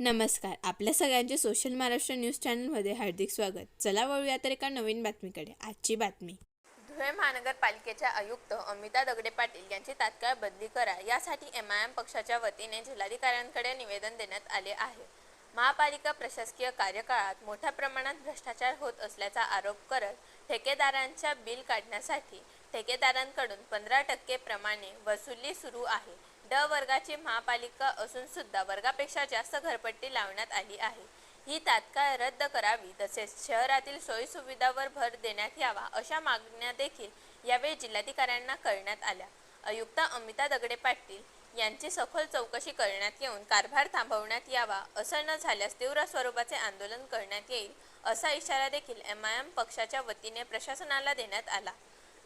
नमस्कार. आपल्या सगळ्यांचे सोशल महाराष्ट्र न्यूज चॅनलमध्ये हार्दिक स्वागत. चला वळूया तर एका नवीन बातमीकडे. आजची बातमी. धुळे महानगरपालिकेच्या आयुक्त अमिता दगडे पाटील यांची तात्काळ बदली करा. यासाठी एम आय एम पक्षाच्या वतीने जिल्हाधिकाऱ्यांकडे निवेदन देण्यात आले आहे. महापालिका प्रशासकीय कार्यकाळात मोठ्या प्रमाणात भ्रष्टाचार होत असल्याचा आरोप करत ठेकेदारांच्या बिल काढण्यासाठी ठेकेदारांकडून पंधरा टक्के प्रमाणे वसुली सुरू आहे. ड वर्गाची महापालिका असून सुद्धा वर्गापेक्षा जास्त घरपट्टी लावण्यात आली आहे. ही तात्काळ रद्द करावी तसेच शहरातील सोयीसुविधावर भर देण्यात यावा अशा मागण्या देखील यावेळी जिल्हाधिकाऱ्यांना करण्यात आल्या. आयुक्त अमिता दगडे पाटील यांची सखोल चौकशी करण्यात येऊन कारभार थांबवण्यात यावा असं न झाल्यास तीव्र स्वरूपाचे आंदोलन करण्यात येईल असा इशारा देखील एम आय एम पक्षाच्या वतीने प्रशासनाला देण्यात आला.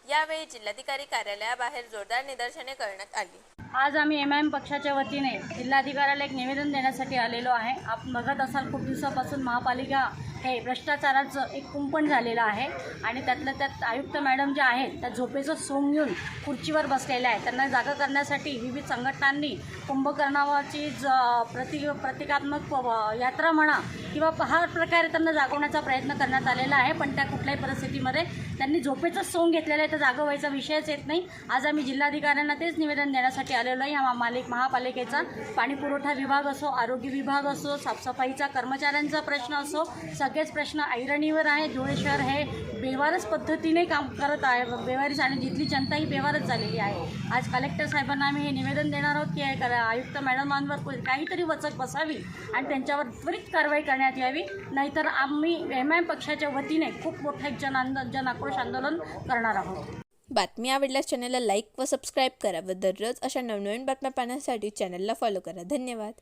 यावेळी जिल्हाधिकारी कार्यालयाबाहेर जोरदार निदर्शने करण्यात आली. आज आम्ही एम आय एम पक्षाच्या वतीने जिल्हाधिकाऱ्याला एक निवेदन देण्यासाठी आलेलो आहे. आपण बघत असाल खूप दिवसापासून महापालिका हे भ्रष्टाचाराचं एक कुंपण झालेलं आहे. आणि त्यातल्या त्यात आयुक्त मॅडम ज्या आहेत त्या झोपेचं सोंग घेऊन खुर्चीवर बसलेल्या आहेत. त्यांना जागा करण्यासाठी विविध संघटनांनी कुंभकर्णावाची ज प्रति प्रतिकात्मक यात्रा म्हणा किंवा हा प्रकारे त्यांना जागवण्याचा प्रयत्न करण्यात आलेला आहे. पण त्या कुठल्याही परिस्थितीमध्ये त्यांनी झोपेचं सोंग घेतलेलं आहे. तर जागा व्हायचा विषयच येत नाही. आज आम्ही जिल्हाधिकाऱ्यांना तेच निवेदन देण्यासाठी आलेलो आहे. या मालिक महापालिकेचा पाणीपुरवठा विभाग असो आरोग्य विभाग असो साफसफाईचा कर्मचाऱ्यांचा प्रश्न असो सगळेच प्रश्न ऐरणीवर आहे धुळे शहर हे बेवारच पद्धतीने काम करत आहे. बेवारीच आणि जिथली जनता ही बेवारच झालेली आहे. आज कलेक्टर साहेबांना आम्ही हे निवेदन देणार आहोत की आयुक्त मॅडमांवर काहीतरी वचक बसावी आणि त्यांच्यावर त्वरित कारवाई करण्यात यावी. नाहीतर आम्ही एम आय पक्षाच्या वतीने खूप मोठं एक जन आंदो जन आक्रोश आंदोलन करणार आहोत. बातमी आवडल्यास चॅनलला लाईक व सबस्क्राईब करा व दररोज अशा नवनवीन बातम्या पाहण्यासाठी चॅनलला फॉलो करा. धन्यवाद.